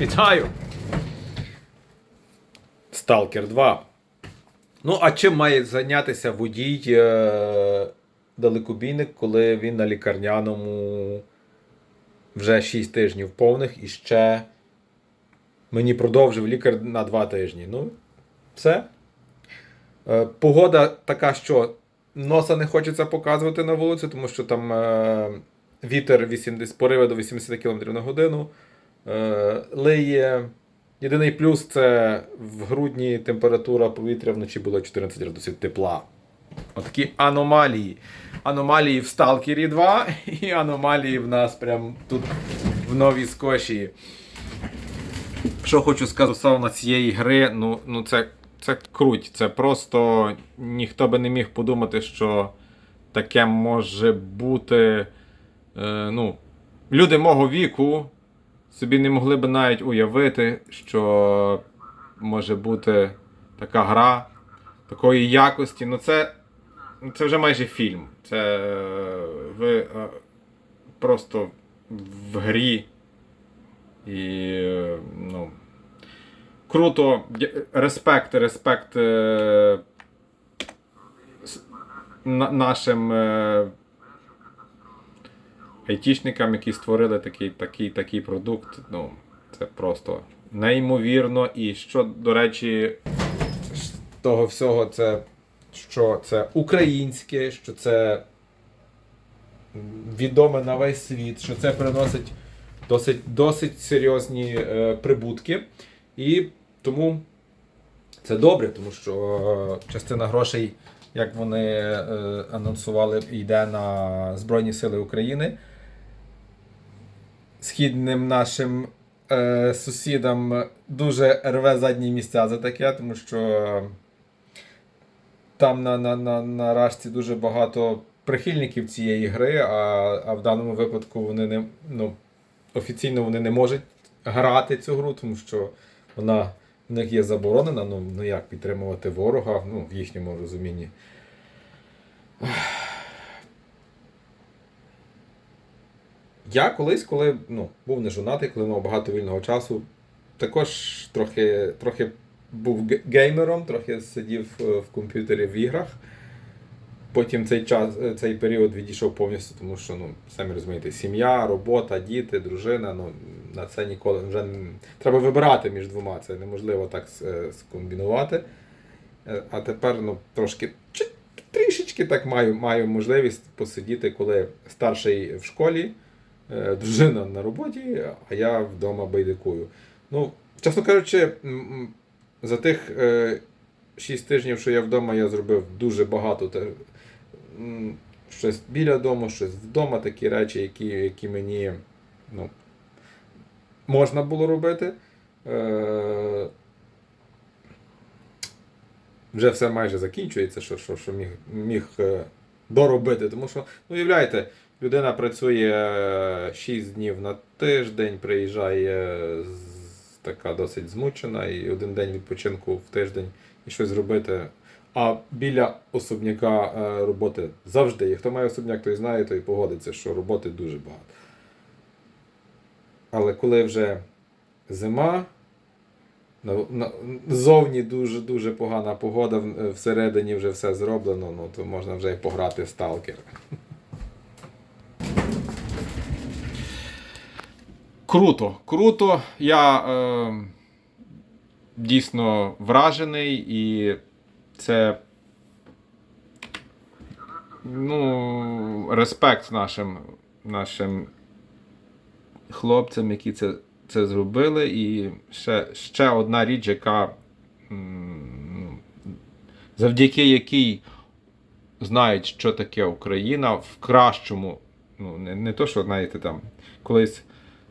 Вітаю! Сталкер 2. Ну, а чим має зайнятися водій е- далекобійник, коли він на лікарняному вже 6 тижнів повних і ще мені продовжив лікар на 2 тижні. Ну, все. Е, погода така, що носа не хочеться показувати на вулицю, тому що там е, вітер 80, пориви до 80 км на годину. Е, лиє. Єдиний плюс це в грудні температура повітря вночі була 14 градусів тепла. Отакі аномалії. Аномалії в Сталкері 2 і аномалії в нас прямо тут в Новій Скошії. Що хочу сказати стосовно цієї гри, ну, ну це, це круть. Це просто ніхто би не міг подумати, що таке може бути. Е, ну, люди мого віку собі не могли би навіть уявити, що може бути така гра такої якості. Ну це, це вже майже фільм. Це е, ви е, просто в грі. І е, ну, круто. Респект, респект нашим айтішникам, які створили такий, такий, такий продукт. Ну, це просто неймовірно. І що, до речі, з того всього, це що це українське, що це відоме на весь світ, що це приносить досить, досить серйозні е, прибутки. І тому це добре, тому що е, частина грошей, як вони е, анонсували, йде на Збройні Сили України. Східним нашим е, сусідам дуже рве задні місця за таке, тому що там на, на, на, на Рашці дуже багато прихильників цієї гри, а, а в даному випадку вони не ну, офіційно вони не можуть грати цю гру, тому що вона в них є заборонена. Ну, ну як підтримувати ворога ну, в їхньому розумінні. Я колись, коли ну, був не жонатий, коли мав багато вільного часу, також трохи, трохи був геймером, трохи сидів е, в комп'ютері в іграх. Потім цей час, е, цей період відійшов повністю, тому що, ну, самі розумієте, сім'я, робота, діти, дружина, ну, на це ніколи вже треба вибирати між двома, це неможливо так е, скомбінувати. Е, А тепер ну, трошки трішечки так маю, маю можливість посидіти, коли старший в школі, е, дружина на роботі, а я вдома байдикую. Ну, чесно кажучи, за тих 6 тижнів, що я вдома, я зробив дуже багато. Щось біля дому, щось вдома, такі речі, які, які мені ну, можна було робити. Е, вже все майже закінчується, що, що, що міг, міг е, доробити. Тому що, ну, уявляєте, людина працює 6 днів на тиждень, приїжджає така досить змучена, і один день відпочинку в тиждень і щось зробити. А біля особняка е, роботи завжди є. Хто має особняк, той знає, той погодиться, що роботи дуже багато. Але коли вже зима, на, на, зовні дуже дуже погана погода, всередині вже все зроблено, ну то можна вже і пограти в сталкер. Круто, круто. Я е, дійсно вражений і це. Ну, респект нашим, нашим хлопцям, які це, це зробили. І ще, ще одна річ, яка завдяки якій знають, що таке Україна в кращому. Ну, не, не то, що, знаєте, там колись,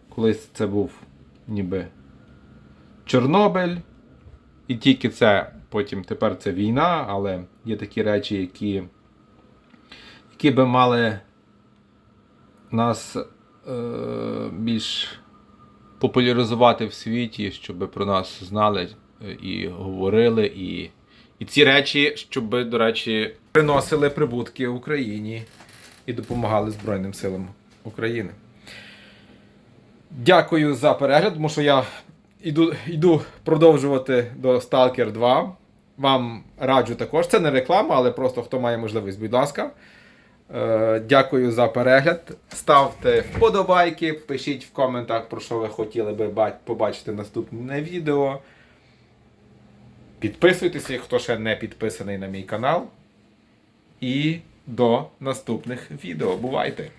колись це був ніби Чорнобиль, і тільки це, потім тепер це війна, але є такі речі, які, які би мали нас більш популяризувати в світі, щоб про нас знали е, і говорили, і, і ці речі, щоб, до речі, приносили прибутки Україні і допомагали Збройним силам України. Дякую за перегляд, тому що я йду, йду продовжувати до Stalker 2. Вам раджу також. Це не реклама, але просто хто має можливість, будь ласка. Е, дякую за перегляд. Ставте вподобайки, пишіть в коментах, про що ви хотіли би побачити наступне відео. Підписуйтеся, хто ще не підписаний на мій канал. І до наступних відео. Бувайте!